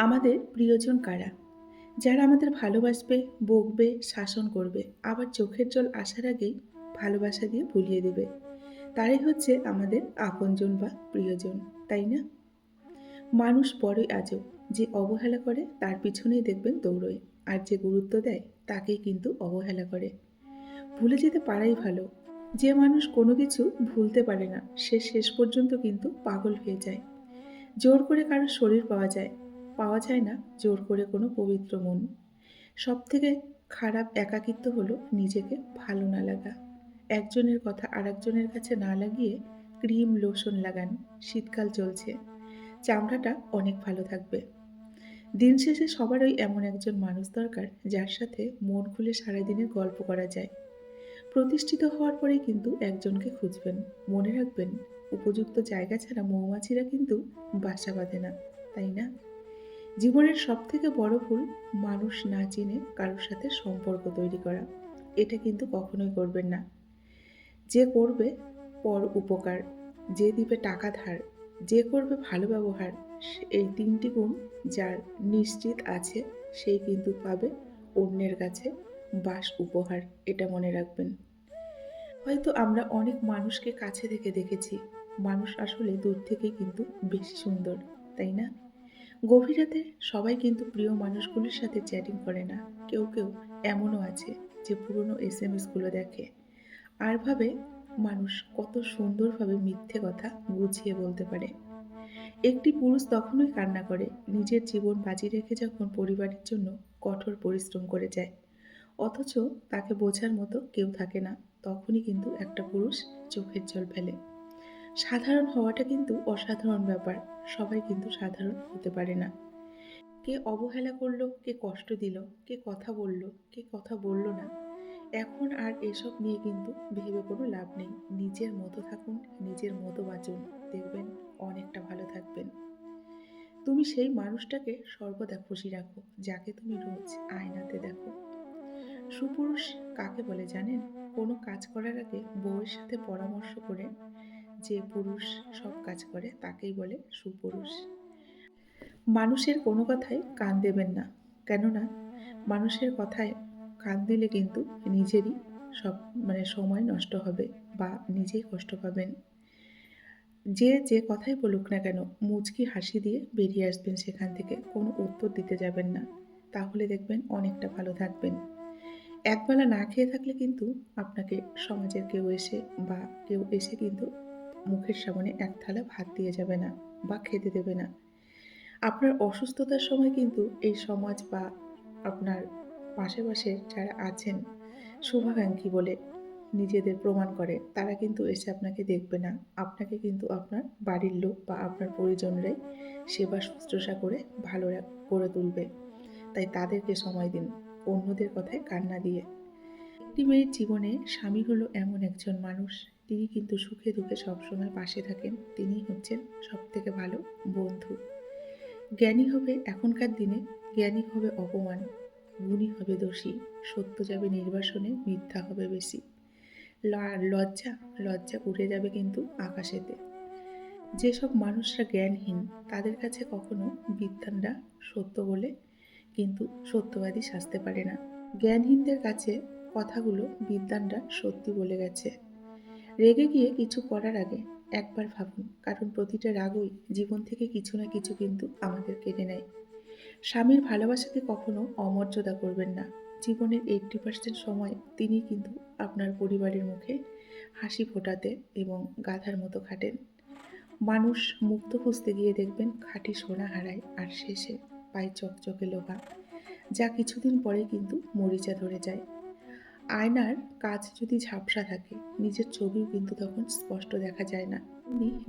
আমাদের প্রিয়জন কারা? যারা আমাদের ভালোবাসবে, বকবে, শাসন করবে, আবার চোখের জল আসার আগেই ভালোবাসা দিয়ে ভুলিয়ে দেবে। তারাই হচ্ছে আমাদের আপনজন বা প্রিয়জন, তাই না? মানুষ বড়ই আজব, যে অবহেলা করে তার পিছনেই দেখবেন দৌড়য়, আর যে গুরুত্ব দেয় তাকেই কিন্তু অবহেলা করে। ভুলে যেতে পারাই ভালো, যে মানুষ কোনো কিছু ভুলতে পারে না, সে শেষ পর্যন্ত কিন্তু পাগল হয়ে যায়। জোর করে কারও শরীর পাওয়া যায় পাওয়া যায় না জোর করে কোনো পবিত্র মন। সব থেকে খারাপ একাকিত্ব হলো নিজেকে ভালো না লাগা। একজনের কথা আরেকজনের কাছে না লাগিয়ে ক্রিম, লোশন লাগান। শীতকাল চলছে। চামড়াটা অনেক ভালো থাকবে। দিন শেষে সবারই এমন একজন মানুষ দরকার যার সাথে মন খুলে সারাদিনের গল্প করা যায়। প্রতিষ্ঠিত হওয়ার পরেই কিন্তু একজনকে খুঁজবেন, মনে রাখবেন। উপযুক্ত জায়গা ছাড়া মৌমাছিরা কিন্তু বাসা বাঁধে না, তাই না? জীবনের সব থেকে বড় ভুল মানুষ না চিনে কারোর সাথে সম্পর্ক তৈরি করা। এটা কিন্তু কখনোই করবেন না। যে করবে, পর উপকার। যে দিবে টাকা ধার, যে করবে ভালো ব্যবহার এই তিনটি গুণ যার নিশ্চিত আছে, সেই কিন্তু পাবে অন্যের কাছে বাস উপহার, এটা মনে রাখবেন। হয়তো আমরা অনেক মানুষকে কাছে থেকে দেখেছি। মানুষ আসলে দূর থেকেই কিন্তু বেশি সুন্দর, তাই না? গভীর রাতে সবাই কিন্তু প্রিয় মানুষগুলির সাথে চ্যাটিং করে না। কেউ কেউ এমনও আছে যে পুরনো এস এম এসগুলো দেখে। আর ভাবে মানুষ কত সুন্দরভাবে মিথ্যে কথা গুছিয়ে বলতে পারে। একটি পুরুষ তখনই কান্না করে, নিজের জীবন বাজি রেখে যখন পরিবারের জন্য কঠোর পরিশ্রম করে যায়। অথচ তাকে বোঝার মতো কেউ থাকে না, তখনই কিন্তু একটা পুরুষ চোখের জল ফেলে। সাধারণ হওয়াটা কিন্তু অসাধারণ ব্যাপার। সবাই কিন্তু সাধারণ হতে পারে না। কে অবহেলা করল, কে কষ্ট দিল, কে কথা বলল, কে কথা বলল না। এখন আর এসব নিয়ে কিন্তু ভেবে কোনো লাভ নেই। নিজের মতো থাকুন, নিজের মতো বাঁচুন। দেখবেন অনেকটা ভালো থাকবেন। তুমি সেই মানুষটাকে সর্বদা খুশি রাখো, যাকে তুমি রোজ আয়নাতে দেখো। সুপুরুষ কাকে বলে জানেন? কোনো কাজ করার আগে বউয়ের সাথে পরামর্শ করে যে পুরুষ সব কাজ করে, তাকেই বলে সুপুরুষ। মানুষের কোনো কথায় কান দেবেন না। কেননা, মানুষের কথায় কান দিলে কিন্তু নিজেরই সব মানে সময় নষ্ট হবে বা নিজেই কষ্ট পাবেন। যে যে কথাই বলুক না কেন, মুচকি হাসি দিয়ে বেরিয়ে আসবেন সেখান থেকে, কোনো উত্তর দিতে যাবেন না। তাহলে দেখবেন অনেকটা ভালো থাকবেন। একবেলা না খেয়ে থাকলে কিন্তু আপনাকে সমাজের কেউ এসে বা কেউ এসে কিন্তু মুখের সামনে এক থালা ভাত দিয়ে যাবে না বা খেতে দেবে না। আপনার অসুস্থতার সময় কিন্তু এই সমাজ বা আপনার পাশে পাশে যারা আছেন, শুভাকাঙ্ক্ষী বলে নিজেদের প্রমাণ করে, তারা কিন্তু এসে আপনাকে দেখবে না। আপনাকে কিন্তু আপনার বাড়ির লোক বা আপনার পরিজনরাই সেবা শুশ্রূষা করে ভালো করে তুলবে। তাই তাদেরকে সময় দিন, অন্যদের কথায় কান্না দিয়ে। একটি মেয়ের জীবনে স্বামী হলো এমন একজন মানুষ তিনি কিন্তু সুখে দুঃখে সবসময় পাশে থাকেন। তিনি হচ্ছেন সব থেকে ভালো বন্ধু। জ্ঞানী হবে এখনকার দিনে, জ্ঞানী হবে অপমান, গুণী হবে দোষী, সত্য যাবে নির্বাসনে, মিথ্যা হবে বেশি। লজ্জা লজ্জা উড়ে যাবে কিন্তু আকাশেতে। যেসব মানুষরা জ্ঞানহীন, তাদের কাছে কখনো বিদ্যানরা সত্য বলে কিন্তু সত্যবাদী সাজতে পারে না। জ্ঞানহীনদের কাছে কথাগুলো বিদ্যানরা সত্যি বলে গেছে। রেগে গিয়ে কিছু করার আগে একবার ভাবুন, কারণ প্রতিটা রাগই জীবন থেকে কিছু না কিছু কিন্তু আমাদের কেড়ে নেয়। স্বামীর ভালোবাসাকে কখনো অমর্যাদা করবেন না। জীবনের এইটটি পার্সেন্ট সময় তিনি কিন্তু আপনার পরিবারের মুখে হাসি ফোটাতে এবং গাধার মতো খাটেন। মানুষ মুক্ত খুঁজতে গিয়ে দেখবেন খাঁটি সোনা হারায় আর শেষে পায়ে চকচকে লোহা, যা কিছুদিন পরে কিন্তু মরিচা ধরে যায়। আয়নার কাজ যদি ঝাপসা থাকে, নিজের ছবিও কিন্তু তখন স্পষ্ট দেখা যায় না।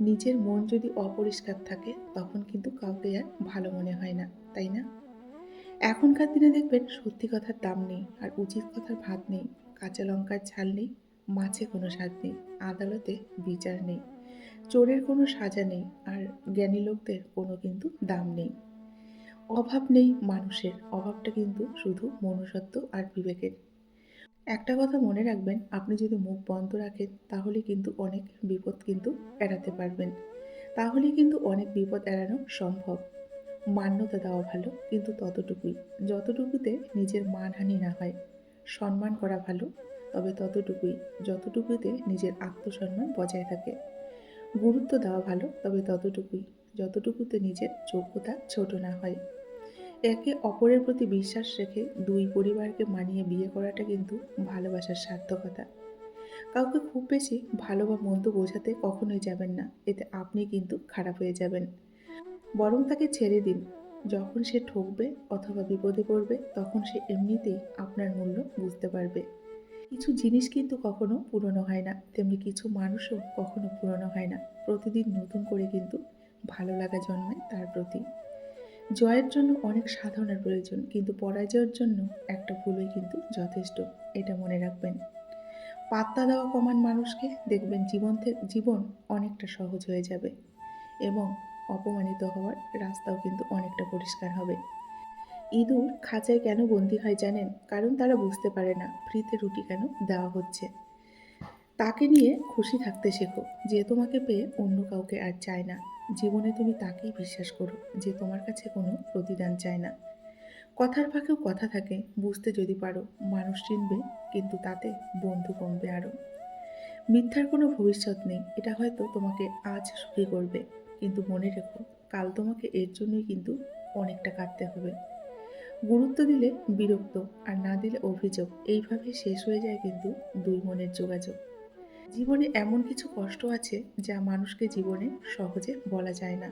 নিজের মন যদি অপরিষ্কার থাকে, তখন কিন্তু কাউকে আর ভালো মনে হয় না, তাই না? এখনকার দিনে দেখবেন সত্যি কথার দাম নেই আর উচিত কথার ভাত নেই, কাঁচা লঙ্কার ঝাল নেই, মাছে কোনো স্বাদ নেই, আদালতে বিচার নেই, চোরের কোনো সাজা নেই আর জ্ঞানী লোকদের কোনো কিন্তু দাম নেই। অভাব নেই মানুষের, অভাবটা কিন্তু শুধু মনুষ্যত্ব আর বিবেকের। একটা কথা মনে রাখবেন, আপনি যদি মুখ বন্ধ রাখেন, তাহলে কিন্তু অনেক বিপদ কিন্তু এড়াতে পারবেন। তাহলে কিন্তু অনেক বিপদ এড়ানো সম্ভব। মান্যতা দেওয়া ভালো, কিন্তু ততটুকুই। যতটুকুতে নিজের মানহানি না হয়, সম্মান করা ভালো, তবে ততটুকুই, যতটুকুতে নিজের আত্মসম্মান বজায় থাকে। গুরুত্ব দেওয়া ভালো, তবে ততটুকুই, যতটুকুতে নিজের যোগ্যতা ছোট না হয়। একে অপরের প্রতি বিশ্বাস রেখে দুই পরিবারকে মানিয়ে বিয়ে করাটা কিন্তু ভালোবাসার সার্থকতা। কাউকে খুব বেশি ভালো বা মন্দ বোঝাতে কখনোই যাবেন না, এতে আপনি কিন্তু খারাপ হয়ে যাবেন। বরং তাকে ছেড়ে দিন। যখন সে ঠকবে অথবা বিপদে পড়বে, তখন সে এমনিতেই আপনার মূল্য বুঝতে পারবে। কিছু জিনিস কিন্তু কখনো পুরনো হয় না, তেমনি কিছু মানুষও কখনো পুরনো হয় না। প্রতিদিন নতুন করে কিন্তু ভালো লাগা জন্মায় তার প্রতি। জয়ের জন্য অনেক সাধনার প্রয়োজন, কিন্তু পরাজয়ের জন্য একটা ভুলই কিন্তু যথেষ্ট, এটা মনে রাখবেন। পাত্তা দেওয়া কমান মানুষকে দেখবেন জীবন থেকে জীবন অনেকটা সহজ হয়ে যাবে এবং অপমানিত হওয়ার রাস্তাও কিন্তু অনেকটা পরিষ্কার হবে। ইঁদুর খাঁচায় কেন বন্দি হয় জানেন? কারণ তারা বুঝতে পারে না ফ্রিতে রুটি কেন দেওয়া হচ্ছে। তাকে নিয়ে খুশি থাকতে শেখো, যে তোমাকে পেয়ে অন্য কাউকে আর চায় না। জীবনে তুমি তাকেই বিশ্বাস করো যে তোমার কাছে কোনো প্রতিদান চায় না। কথার ফাঁকেও কথা থাকে, বুঝতে যদি পারো, মানুষ চিনবে, কিন্তু তাতে বন্ধু কমবে আরও মিথ্যার কোনো ভবিষ্যৎ নেই, এটা হয়তো তোমাকে আজ সুখী করবে, কিন্তু মনে রেখো, কাল তোমাকে এর জন্যই কিন্তু অনেকটা কাটতে হবে। গুরুত্ব দিলে বিরক্ত, আর না দিলে অভিযোগ এইভাবে শেষ হয়ে যায় কিন্তু দুই মনের যোগাযোগ। জীবনে এমন কিছু কষ্ট আছে যা মানুষকে জীবনে সহজে বলা যায় না।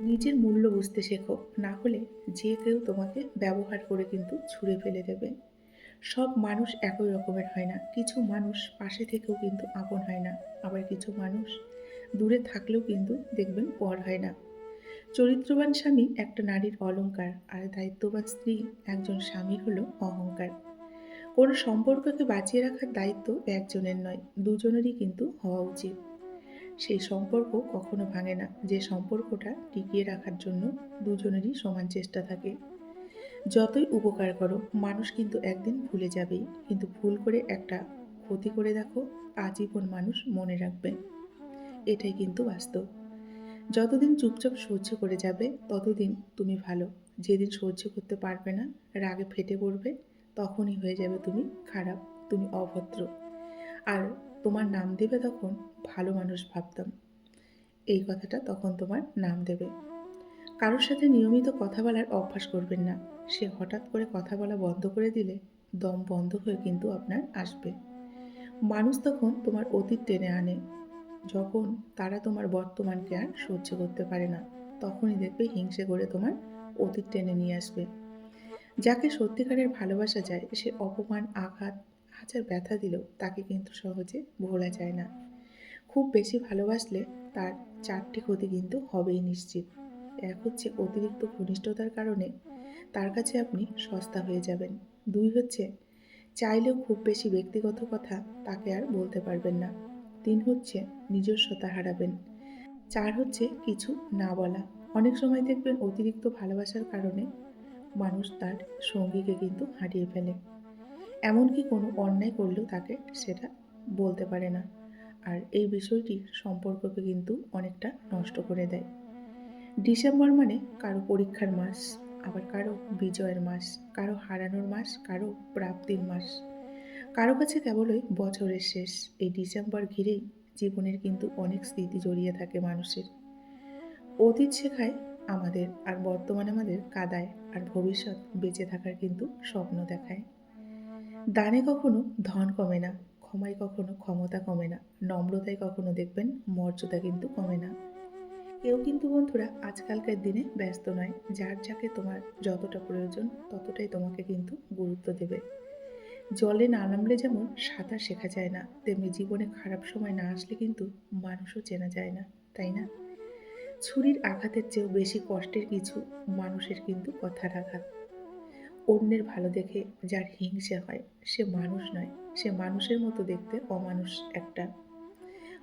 নিজের মূল্য বুঝতে শেখো, না হলে যে কেউ তোমাকে ব্যবহার করে কিন্তু ছুঁড়ে ফেলে দেবে। সব মানুষ একই রকমের হয় না, কিছু মানুষ পাশে থেকেও কিন্তু আপন হয় না, আবার কিছু মানুষ দূরে থাকলেও কিন্তু দেখবেন পর হয় না। চরিত্রবান স্বামী একটা নারীর অলংকার, আর দায়িত্ববান স্ত্রী একজন স্বামী হলো অহংকার। কোনো সম্পর্ককে বাঁচিয়ে রাখার দায়িত্ব একজনের নয়, দুজনেরই কিন্তু হওয়া উচিত। সেই সম্পর্ক কখনো ভাঙে না, যে সম্পর্কটা টিকিয়ে রাখার জন্য দুজনেরই সমান চেষ্টা থাকে। যতই উপকার করো, মানুষ কিন্তু একদিন ভুলে যাবেই, কিন্তু ভুল করে একটা ক্ষতি করে দেখো, আজীবন মানুষ মনে রাখবে। এটাই কিন্তু বাস্তব। যতদিন চুপচাপ সহ্য করে যাবে, ততদিন তুমি ভালো। যেদিন সহ্য করতে পারবে না, রাগে ফেটে পড়বে তখনই হয়ে যাবে তুমি খারাপ, তুমি অভদ্র। আর তোমার নাম দেবে তখন ভালো মানুষ ভাবতাম। এই কথাটা তখন তোমার নাম দেবে। কারোর সাথে নিয়মিত কথা বলার অভ্যাস করবেন না। সে হঠাৎ করে কথা বলা বন্ধ করে দিলে দম বন্ধ হয়ে কিন্তু আপনার আসবে। মানুষ তখন তোমার অতীত টেনে আনে। যখন তারা তোমার বর্তমানকে আর সহ্য করতে পারে না, তখনই দেখবে হিংসে করে তোমার অতীত টেনে নিয়ে আসবে। যাকে সত্যিকারের ভালোবাসা যায়, সে অপমান, আঘাত, হাজার ব্যথা দিলেও তাকে কিন্তু সহজে ভোলা যায় না। খুব বেশি ভালোবাসলে তার চারটি ক্ষতি কিন্তু হবেই নিশ্চিত। এক হচ্ছে অতিরিক্ত ঘনিষ্ঠতার কারণে তার কাছে আপনি সস্তা হয়ে যাবেন। দুই হচ্ছে চাইলেও খুব বেশি ব্যক্তিগত কথা তাকে আর বলতে পারবেন না। তিন হচ্ছে নিজস্বতা হারাবেন। চার হচ্ছে কিছু না বলা। অনেক সময় দেখবেন অতিরিক্ত ভালোবাসার কারণে মানুষ তার সঙ্গীকে কিন্তু হারিয়ে ফেলে। এমনকি কোনো অন্যায় করলেও তাকে সেটা বলতে পারে না। আর এই বিষয়টি সম্পর্ককে কিন্তু অনেকটা নষ্ট করে দেয়। ডিসেম্বর মানে কারও পরীক্ষার মাস, আবার কারও বিজয়ের মাস, কারও হারানোর মাস, কারও প্রাপ্তির মাস। কারও কাছে কেবলই বছরের শেষ। এই ডিসেম্বর ঘিরেই জীবনের কিন্তু অনেক স্মৃতি জড়িয়ে থাকে মানুষের। অতীত শেখায় আমাদের আর বর্তমান আমাদের কাদায় আর ভবিষ্যৎ বেঁচে থাকার কিন্তু স্বপ্ন দেখায়। দানে কখনো ধন কমে না, ক্ষমায় কখনো ক্ষমতা কমে না, নম্রতায় কখনো দেখবেন মর্যাদা কিন্তু কমে না। কেউ কিন্তু বন্ধুরা আজকালকার দিনে ব্যস্ত নয়, যার যাকে তোমার যতটা প্রয়োজন ততটাই তোমাকে কিন্তু গুরুত্ব দেবে। জলে না নামলে যেমন সাঁতার শেখা যায় না, তেমনি জীবনে খারাপ সময় না আসলে কিন্তু মানুষও চেনা যায় না, তাই না? ছুরির আঘাতের চেয়েও বেশি কষ্টের কিছু মানুষের কিন্তু কথার আঘাত। অন্যের ভালো দেখে যার হিংসে হয়, সে মানুষ নয়, সে মানুষের মতো দেখতে অমানুষ একটা।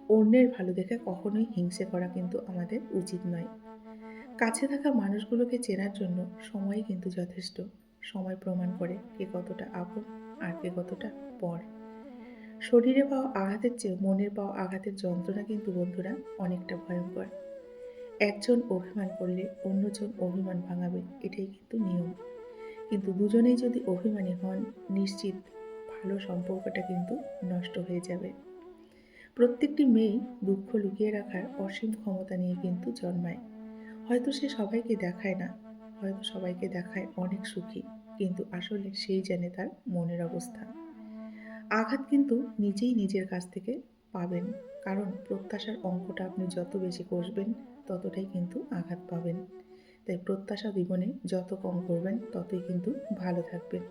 অন্যের ভালো দেখে কখনোই হিংসে করা কিন্তু আমাদের উচিত নয়। কাছে থাকা মানুষগুলোকে চেনার জন্য সময় কিন্তু যথেষ্ট। সময় প্রমাণ করে কে কতটা আপন আর কে কতটা পর। শরীরে পাওয়া আঘাতের চেয়ে মনের পাওয়া আঘাতের যন্ত্রণা কিন্তু বন্ধুরা অনেকটা ভয়ঙ্কর। একজন অভিমান করলে অন্যজন অভিমান ভাঙাবে, এটাই কিন্তু নিয়ম। কিন্তু দুজনেই যদি অভিমানী হন, নিশ্চিত ভালো সম্পর্কটা কিন্তু নষ্ট হয়ে যাবে। প্রত্যেকটি মেয়েই দুঃখ লুকিয়ে রাখার অসীম ক্ষমতা নিয়ে কিন্তু জন্মায়। হয়তো সে সবাইকে দেখায় না, হয়তো সবাইকে দেখায় অনেক সুখী, কিন্তু আসলে সেই জানে তার মনের অবস্থা। আঘাত কিন্তু নিজেই নিজের কাছ থেকে পাবেন। কারণ প্রত্যাশার অঙ্কটা আপনি যত বেশি কষবেন, ততটাই কিন্তু আঘাত পাবেন। তাই প্রত্যাশা জীবনে যত কম করবেন, ততই কিন্তু ভালো থাকবেন।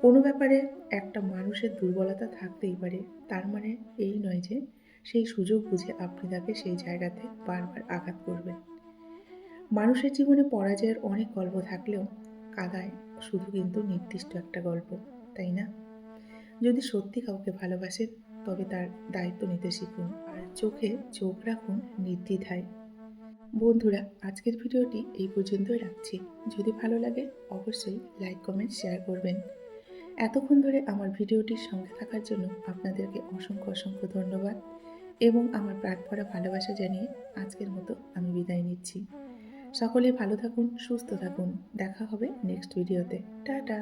কোনো ব্যাপারে একটা মানুষের দুর্বলতা থাকতেই পারে, তার মানে এই নয় যে সেই সুযোগ বুঝে আপনি তাকে সেই জায়গাতে বারবার আঘাত করবেন। মানুষের জীবনে পরাজয়ের অনেক গল্প থাকলেও কাদায় শুধু কিন্তু নির্দিষ্ট একটা গল্প, তাই না? যদি সত্যি কাউকে ভালোবাসেন তবে তার দায়িত্ব নিতে শিখুন আর চোখে চোখ রাখুন নির্দ্বিধায়। বন্ধুরা, আজকের ভিডিওটি এই পর্যন্তই রাখছি। যদি ভালো লাগে, অবশ্যই লাইক, কমেন্ট, শেয়ার করবেন। এতক্ষণ ধরে আমার ভিডিওটির সঙ্গে থাকার জন্য আপনাদেরকে অসংখ্য অসংখ্য ধন্যবাদ এবং আমার ভরা ভালোবাসা জানিয়ে আজকের মতো আমি বিদায় নিচ্ছি। সকলে ভালো থাকুন, সুস্থ থাকুন। দেখা হবে নেক্সট ভিডিওতে টাটা!